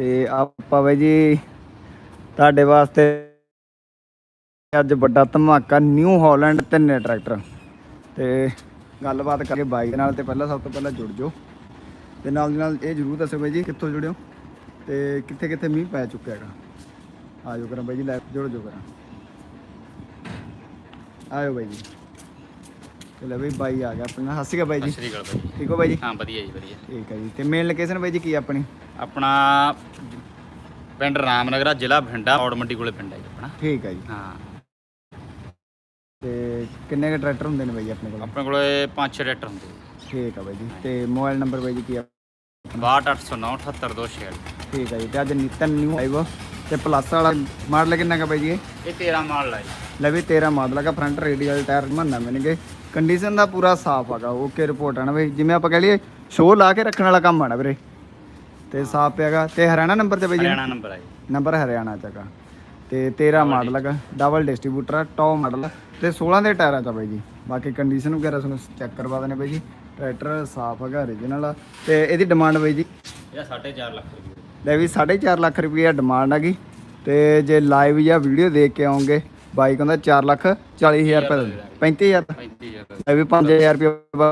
ਤੇ ਆਪਾਂ ਬਾਈ ਜੀ ਤੁਹਾਡੇ ਵਾਸਤੇ ਅੱਜ ਵੱਡਾ ਧਮਾਕਾ ਨਿਊ ਹਾਲੈਂਡ ਤਿੰਨੇ ਟਰੈਕਟਰ। ਤੇ ਗੱਲਬਾਤ ਕਰਕੇ ਬਾਈਕ ਨਾਲ ਤੇ ਪਹਿਲਾਂ ਸਭ ਤੋਂ ਪਹਿਲਾਂ ਜੁੜ ਜਾਓ। ਤੇ ਨਾਲ ਦੀ ਨਾਲ ਇਹ ਜ਼ਰੂਰ ਦੱਸੋ ਬਾਈ ਜੀ ਕਿੱਥੋਂ ਜੁੜਿਓ ਤੇ ਕਿੱਥੇ ਕਿੱਥੇ ਮੀਂਹ ਪੈ ਚੁੱਕਿਆ ਹੈਗਾ। ਆਜੋ ਕਰਾਂ ਬਾਈ ਜੀ, ਲੈ ਜੁੜ ਜਾਓ ਕਰਾਂ। ਆਇਓ ਬਾਈ ਜੀ। ਲੈ ਬਈ ਬਾਈ ਆ ਗਿਆ ਆਪਣਾ। ਸਤਿ ਸ਼੍ਰੀ ਅਕਾਲ ਬਾਈ ਸਤਿ ਜੀ ਸ਼੍ਰੀ ਅਕਾਲ ਬਾਈ ਠੀਕ ਹੋ ਬਾਈ ਜੀ? ਹਾਂ ਵਧੀਆ ਜੀ ਵਧੀਆ। ਠੀਕ ਹੈ ਜੀ। ਤੇ ਮੇਨ ਲੋਕੇਸ਼ਨ ਬਾਈ ਜੀ ਕੀ ਆ ਆਪਣੀ? ਆਪਣਾ ਪਿੰਡ ਰਾਮਨਗਰਾ ਜ਼ਿਲ੍ਹਾ ਬਠਿੰਡਾ ਔੜ ਮੰਡੀ ਕੋਲੇ ਪਿੰਡ ਹੈ ਜੀ ਆਪਣਾ। ਠੀਕ ਹੈ ਜੀ। ਹਾਂ। ਤੇ ਕਿੰਨੇ ਕ ਟਰੈਕਟਰ ਹੁੰਦੇ ਨੇ ਬਾਈ ਆਪਣੇ ਕੋਲ? ਆਪਣੇ ਕੋਲੇ ਪੰਜ ਛੇ ਟਰੈਕਟਰ ਹੁੰਦੇ ਠੀਕ ਆ ਬਾਈ ਜੀ। ਤੇ ਮੋਬਾਈਲ ਨੰਬਰ ਬਾਈ ਜੀ ਕੀ ਆ? 62809 78246 ਠੀਕ ਹੈ ਜੀ। ਤੇ ਅੱਜ ਨਿਤਨ ਨਿਊ ਲਾਈਵ ਤੇ ਪਲੱਸ ਵਾਲਾ ਮਾਡਲ ਕਿੰਨਾ ਕਾ ਬਾਈ ਜੀ ਇਹ? ਇਹ 13 ਮਾਲ ਲਾਈ ਲੈ ਵੀ 13 ਮਾਡਲ ਹੈਗਾ ਫਰੰਟ ਰੇਡੀਅਲ ਟਾਇਰ ਮੰਨਾ ਮੈਨਗੇ ਕੰਡੀਸ਼ਨ ਦਾ ਪੂਰਾ ਸਾਫ਼ ਹੈਗਾ ਓਕੇ ਰਿਪੋਰਟ ਆਣਾ ਬਈ। ਜਿਵੇਂ ਆਪਾਂ ਕਹ ਲਈਏ ਸ਼ੋਅ ਲਾ ਕੇ ਰੱਖਣ ਵਾਲਾ ਕੰਮ ਆਣਾ ਵੀਰੇ। ਤੇ ਸਾਫ਼ ਪਿਆਗਾ ਤੇ ਹਰਿਆਣਾ ਨੰਬਰ ਤੇ ਬਾਈ ਜੀ ਹਰਿਆਣਾ ਨੰਬਰ ਆਈ ਨੰਬਰ ਹਰਿਆਣਾ ਚ ਹੈਗਾ ਤੇ 13 ਮਾਡਲ ਹੈਗਾ ਡਬਲ ਡਿਸਟ੍ਰੀਬਿਊਟਰ ਆ ਟੌਪ ਮਾਡਲ ਤੇ 16 ਦੇ ਟਾਇਰਾਂ ਚ ਆ ਬਾਈ ਜੀ। ਬਾਕੀ ਕੰਡੀਸ਼ਨ ਵਗੈਰਾ ਤੁਹਾਨੂੰ ਚੈੱਕ ਕਰਵਾ ਦਨੇ ਬਾਈ ਜੀ। ਟਰੈਕਟਰ ਸਾਫ਼ ਹੈਗਾ origignal ਆ। ਤੇ ਇਹਦੀ ਡਿਮਾਂਡ ਬਾਈ ਜੀ? ਇਹਦਾ 4.5 ਲੱਖ ਰੁਪਏ। ਲੈ ਵੀ 4.5 ਲੱਖ ਰੁਪਏ ਡਿਮਾਂਡ ਹੈਗੀ ਤੇ ਜੇ ਲਾਈਵ ਜਾਂ ਵੀਡੀਓ ਦੇਖ ਕੇ ਆਉਂਗੇ ਬਾਈਕ ਹੁੰਦਾ 4 ਲੱਖ 40000 ਰੁਪਏ ਦਾ 35000 ਦਾ। 35000 ਲੈ ਵੀ 5000 ਰੁਪਏ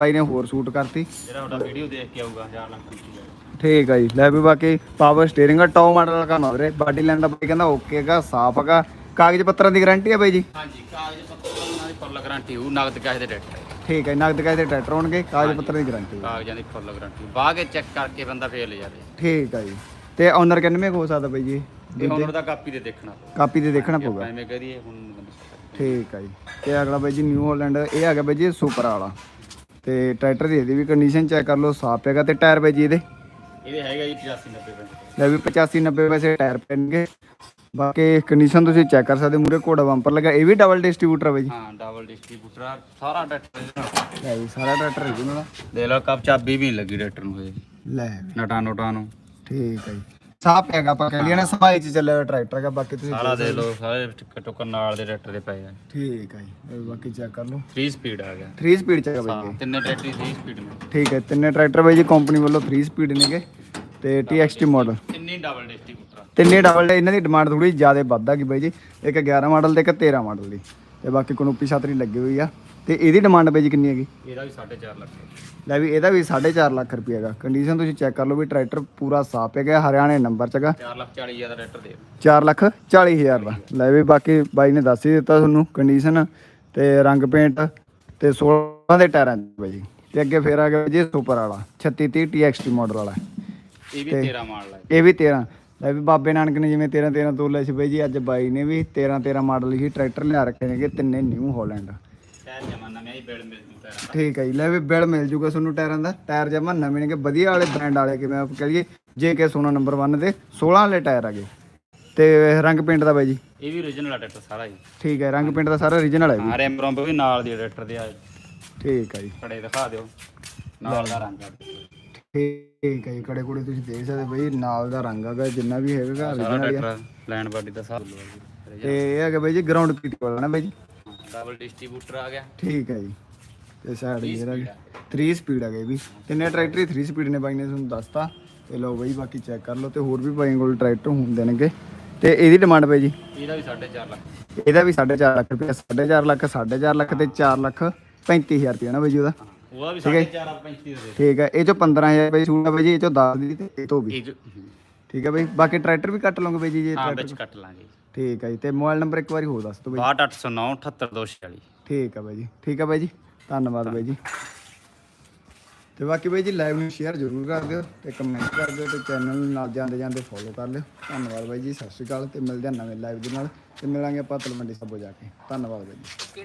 ਬਾਈ ਨੇ ਹੋਰ ਸ਼ੂਟ ਕਰਤੀ। ਜਿਹੜਾ ਤੁਹਾਡਾ ਵੀਡੀਓ ਦੇਖ ਕੇ ਆਊਗਾ 4 ਲੱਖ ਰੁਪਏ ਠੀਕ ਹੈ ਜੀ। ਲੈ ਵੀ ਬਾਕੀ ਪਾਵਰ ਸਟੀਅਰਿੰਗ ਆ ਟੌਪ ਮਾਡਲ ਦਾ ਆ ਵੀਰੇ। ਬਾਡੀ ਲਾਈਨ ਦਾ ਬਾਈ ਕਹਿੰਦਾ ਓਕੇ ਹੈਗਾ ਸਾਫ਼ ਹੈਗਾ। ਕਾਗਜ਼ ਪੱਤਰਾਂ ਦੀ ਗਾਰੰਟੀ ਹੈ ਬਾਈ ਜੀ? ਹਾਂਜੀ ਕਾਗਜ਼ ਪੱਤਰ ਉਹਨਾਂ ਦੀ ਫੁੱਲ ਗਾਰੰਟੀ ਹੋਊ ਨਗਦ ਕਾਗਜ਼ ਦੇ ਟਰੈਕਟਰ ਠੀਕ ਹੈ ਨਗਦ ਕਾਗਜ਼ ਦੇ ਟਰੈਕਟਰ ਹੋਣਗੇ ਕਾਗਜ਼ ਪੱਤਰਾਂ ਦੀ ਗਾਰੰਟੀ ਕਾਗਜ਼ਾਂ ਦੀ ਫੁੱਲ ਗਾਰੰਟੀ ਬਾਹ ਕੇ ਚੈੱਕ ਕਰਕੇ ਬੰਦਾ ਫੇਰ ਲੈ ਜਾਵੇ। ਠੀਕ ਹੈ ਜੀ। ਤੇ ਓਨਰ ਕਿੰਨੇ ਹੋ ਸਕਦਾ ਬਾਈ ਜੀ? ਇਹ ਹੁਣ ਦਾ ਕਾਪੀ ਤੇ ਦੇਖਣਾ ਕਾਪੀ ਤੇ ਦੇਖਣਾ ਪਊਗਾ। ਐਵੇਂ ਕਰੀਏ ਹੁਣ ਠੀਕ ਹੈ ਜੀ। ਤੇ ਅਗਲਾ ਬਾਈ ਜੀ ਨਿਊ ਹਾਲੈਂਡ ਇਹ ਹੈਗਾ ਬਾਈ ਜੀ ਸੁਪਰ ਵਾਲਾ। ਤੇ ਟਰੈਕਟਰ ਦੀ ਇਹਦੀ ਵੀ ਕੰਡੀਸ਼ਨ ਚੈੱਕ ਕਰ ਲਓ ਸਾਫ਼ ਹੈਗਾ ਤੇ ਟਾਇਰ ਬਾਈ ਜੀ ਇਹਦੇ? ਇਹਦੇ ਹੈਗਾ ਜੀ 85 90 ਪੈਂਟ ਲੈ ਵੀ 85 90 ਵੈਸੇ ਟਾਇਰ ਪੈਣਗੇ। ਬਾਕੀ ਕੰਡੀਸ਼ਨ ਤੁਸੀਂ ਚੈੱਕ ਕਰ ਸਕਦੇ ਮੂਰੇ ਘੋੜਾ ਬੰਪਰ ਲੱਗਾ ਇਹ ਵੀ ਡਬਲ ਡਿਸਟ੍ਰੀਬਿਊਟਰ ਬਾਈ ਜੀ। ਹਾਂ ਡਬਲ ਡਿਸਟ੍ਰੀਬਿਊਟਰ ਆ ਸਾਰਾ ਟਰੈਕਟਰ ਲੈ ਵੀ ਸਾਰਾ ਟਰੈਕਟਰ original ਆ ਦੇ ਲਓ ਕੱਪ ਚਾਬੀ ਵੀ ਲੱਗੀ ਟਰੈਕਟਰ ਨੂੰ ਹਜੇ। ਲੈ ਨਟਾ ਨੋਟਾ ਨੂੰ। ਠੀਕ ਹੈ ਜੀ। ਸਾਫ਼ ਹੈਗਾ ਆਪਾਂ ਕਹਿ ਲਈਏ ਨਾ ਸਫ਼ਾਈ ਚ ਚੱਲਿਆ ਹੋਇਆ ਟਰੈਕਟਰ ਹੈਗਾ ਬਾਕੀ ਤੁਸੀਂ ਸਾਰਾ ਦੇ ਲਓ ਸਾਰੇ ਟਿੱਕਰ ਟੁੱਕਰ ਨਾਲ ਦੇ ਟਰੈਕਟਰ ਦੇ ਪਏ ਆ। ਠੀਕ ਹੈ ਜੀ ਇਹ ਬਾਕੀ ਚੈੱਕ ਕਰ ਲਓ। 3 ਸਪੀਡ ਆ ਗਿਆ। 3 ਸਪੀਡ ਚ ਹੈਗਾ ਬਾਈ ਹਾਂ ਤਿੰਨੇ ਟਰੈਕਟਰ 3 ਸਪੀਡ ਨੇ। ਠੀਕ ਹੈ ਤਿੰਨੇ ਟਰੈਕਟਰ ਬਾਈ ਜੀ ਕੰਪਨੀ ਵੱਲੋਂ 3 ਸਪੀਡ ਨੇਗੇ। ਤੇ TXT ਮਾਡਲ ਤਿੰਨੇ ਡਬਲ ਡਿਸਟ੍ਰੀਬਿਊਟਰ ਤਿੰਨੇ ਡਬਲ ਇਹਨਾਂ ਦੀ ਡਿਮਾਂਡ ਥੋੜੀ ਜ਼ਿਆਦਾ ਵੱਧ ਗਈ ਬਾਈ ਜੀ। ਇੱਕ 11 ਮਾਡਲ ਤੇ ਇੱਕ 13 ਮਾਡਲ ਦੀ। ਤੇ ਬਾਕੀ ਕਨੋਪੀ ਛਤਰੀ ਲੱਗੀ ਹੋਈ ਆ। ਤੇ ਇਹਦੀ ਡਿਮਾਂਡ ਬਾਈ ਜੀ ਕਿੰਨੀ ਹੈਗੀ? ਇਹਦਾ ਵੀ 4.5 ਲੱਖ। ਲੈ ਵੀ ਇਹਦਾ ਵੀ 4.5 ਲੱਖ ਰੁਪਏ ਹੈਗਾ। ਕੰਡੀਸ਼ਨ ਤੁਸੀਂ ਚੈੱਕ ਕਰ ਲਓ ਵੀ ਟਰੈਕਟਰ ਪੂਰਾ ਸਾਫ਼ ਹੈਗਾ ਹਰਿਆਣੇ ਨੰਬਰ ਚ ਹੈਗਾ। 4 ਲੱਖ 40 ਹਜ਼ਾਰ ਦਾ ਟਰੈਕਟਰ ਦੇ 4 ਲੱਖ 40 ਹਜ਼ਾਰ ਦਾ। ਲੈ ਵੀ ਬਾਕੀ ਬਾਈ ਨੇ ਦੱਸ ਹੀ ਦਿੱਤਾ ਤੁਹਾਨੂੰ ਕੰਡੀਸ਼ਨ ਤੇ ਰੰਗ ਪੇਂਟ ਤੇ 16 ਦੇ ਟਾਇਰਾਂ ਚ ਬਾਈ ਜੀ। ਤੇ ਅੱਗੇ ਫੇਰ ਆ ਗਿਆ ਜੀ ਸੁਪਰ ਵਾਲਾ 3630 TXT ਮਾਡਲ ਵਾਲਾ। ਇਹ ਵੀ 13 ਮਾਡਲ ਹੈ ਇਹ ਵੀ 13 ਲੈ ਵੀ ਬਾਬੇ ਨਾਨਕ ਨੇ ਜਿਵੇਂ 13 13 ਤੋਲੇ ਸੀ ਬਾਈ ਜੀ ਅੱਜ ਬਾਈ ਨੇ ਵੀ 13 13 ਮਾਡਲ ਹੀ ਟਰੈਕਟਰ ਲਿਆ ਰੱਖੇ ਨੇਗੇ ਤਿੰਨੇ ਨਿਊ ਹਾਲੈਂਡ ਟਾਇਰ ਜਮਾਨਾ ਮੈਂ ਹੀ ਬੇੜ ਮਿਲ ਜੂ ਟਾਇਰ ਠੀਕ ਹੈ ਜੀ ਲੈ ਵੀ ਬਿਲ ਮਿਲ ਜੂਗਾ ਤੁਹਾਨੂੰ ਟਾਇਰਾਂ ਦਾ। ਟਾਇਰ ਜਮਾ ਨਵੇਂ ਨੇਗੇ ਵਧੀਆ ਵਾਲੇ ਬ੍ਰਾਂਡ ਵਾਲੇ ਕਿਵੇਂ ਆਪਾਂ ਕਹੀਏ ਜੇ ਕੇ ਸੋਨਾ ਨੰਬਰ 1 ਦੇ 16 ਵਾਲੇ ਟਾਇਰ ਆਗੇ ਤੇ ਰੰਗ ਪੇਂਟ ਦਾ ਬਾਈ ਜੀ। ਇਹ ਵੀ origignal ਆ ਟਰੈਕਟਰ ਸਾਰਾ ਹੀ। ਠੀਕ ਹੈ ਰੰਗ ਪੇਂਟ ਦਾ ਸਾਰਾ origignal ਹੈ ਜੀ ਹਾਂ ਰੈਮ ਰੰਬ ਵੀ ਨਾਲ ਦੀ ਟਰੈਕਟਰ ਦੇ ਆ। ਠੀਕ ਹੈ ਜੀ। ਦਿਖਾ ਦਿਓ ਨਾਲ ਦਾ ਰੰਗ ਆ। ਠੀਕ ਹੈ ਜੀ ਕੜੇ ਕੁੜੇ ਤੁਸੀਂ ਦੇਖ ਸਕਦੇ ਬਾਈ ਨਾਲ ਦਾ ਰੰਗ ਹੈਗਾ ਜਿੰਨਾ ਵੀ ਹੈਗਾ ਸਾਰਾ origignal ਹੀ ਆ। ਟਰੈਕਟਰ ਲਾਈਨ ਬਾਡੀ ਦਾ ਸਾਰਾ। ਤੇ ਇਹ ਹੈਗਾ ਬਾਈ ਜੀ ਗਰਾਊਂਡ ਪੀਟ ਵਾਲਾ ਨਾ ਬਾਈ ਜੀ। ਡਬਲ ਡਿਸਟ੍ਰੀਬਿਊਟਰ ਆ ਗਿਆ। ਠੀਕ ਹੈ ਜੀ। ਤੇ ਸਾਈਡ ਹੈਗਾ 3 ਸਪੀਡ ਹੈਗਾ ਵੀ ਤਿੰਨੇ ਟਰੈਕਟਰ ਹੀ 3 ਸਪੀਡ ਨੇ ਬਾਈ ਨੇ ਤੁਹਾਨੂੰ ਦੱਸਤਾ। ਤੇ ਲਓ ਬਾਈ ਬਾਕੀ ਚੈੱਕ ਕਰ ਲਓ ਤੇ ਹੋਰ ਵੀ ਬਾਈ ਕੋਲ ਟਰੈਕਟਰ ਹੁੰਦੇ ਨੇਗੇ ਤੇ ਇਹਦੀ ਡਿਮਾਂਡ ਬਾਈ ਜੀ? ਇਹਦਾ ਵੀ 4.5 ਲੱਖ। ਇਹਦਾ ਵੀ 4.5 ਲੱਖ ਰੁਪਏ 4.5 ਲੱਖ 4.5 ਲੱਖ ਤੇ 4 ਲੱਖ 35000 ਰੁਪਏ ਨਾ ਬਾਈ ਜੀ ਉਹਦਾ। ਉਹਦਾ ਵੀ 4.5 ਆ 35 ਦੇ ਠੀਕ ਹੈ ਇਹ ਚੋਂ 15000 ਬਾਈ ਸੂਟ ਆ ਬਾਈ ਜੀ ਇਹ ਚੋਂ 10 ਦੀ ਤੇ ਇਹ ਤੋਂ ਵੀ। ਇਹ ਜੋ- ਠੀਕ ਹੈ ਬਾਈ ਬਾਕੀ ਟਰੈਕਟਰ ਵੀ ਕੱਟ ਲਓਗੇ ਬਾਈ ਜੀ ਜੇ ਹਾਂ ਟਰੈਕਟਰ ਵਿੱਚ ਕੱਟ ਲਾਂਗੇ ਠੀਕ ਹੈ ਜੀ ਤੇ ਮੋਬਾਈਲ ਨੰਬਰ ਇੱਕ ਵਾਰੀ ਹੋਰ ਦੱਸ ਦਿਓ ਬਾਈ। 62809 78246 ਠੀਕ ਹੈ ਬਾਈ ਜੀ ਠੀਕ ਹੈ ਬਾਈ ਜੀ ਧੰਨਵਾਦ ਬਾਈ ਜੀ। ਤੇ ਬਾਕੀ ਬਾਈ ਜੀ ਲਾਈਵ ਨੂੰ ਸ਼ੇਅਰ ਜ਼ਰੂਰ ਕਰ ਦਿਓ ਤੇ ਕਮੈਂਟ ਕਰ ਦਿਓ ਤੇ ਚੈਨਲ ਨੂੰ ਨਾਲ ਜਾਂਦੇ ਜਾਂਦੇ ਫੋਲੋ ਕਰ ਲਿਓ। ਧੰਨਵਾਦ ਬਾਈ ਜੀ ਸਤਿ ਸ਼੍ਰੀ ਅਕਾਲ ਤੇ ਮਿਲਦੇ ਹਾਂ ਨਵੇਂ ਲਾਈਵ ਦੇ ਨਾਲ ਤੇ ਮਿਲਾਂਗੇ ਆਪਾਂ ਤਲਵੰਡੀ ਸਾਬੋ ਜਾ ਕੇ। ਧੰਨਵਾਦ ਬਾਈ ਜੀ।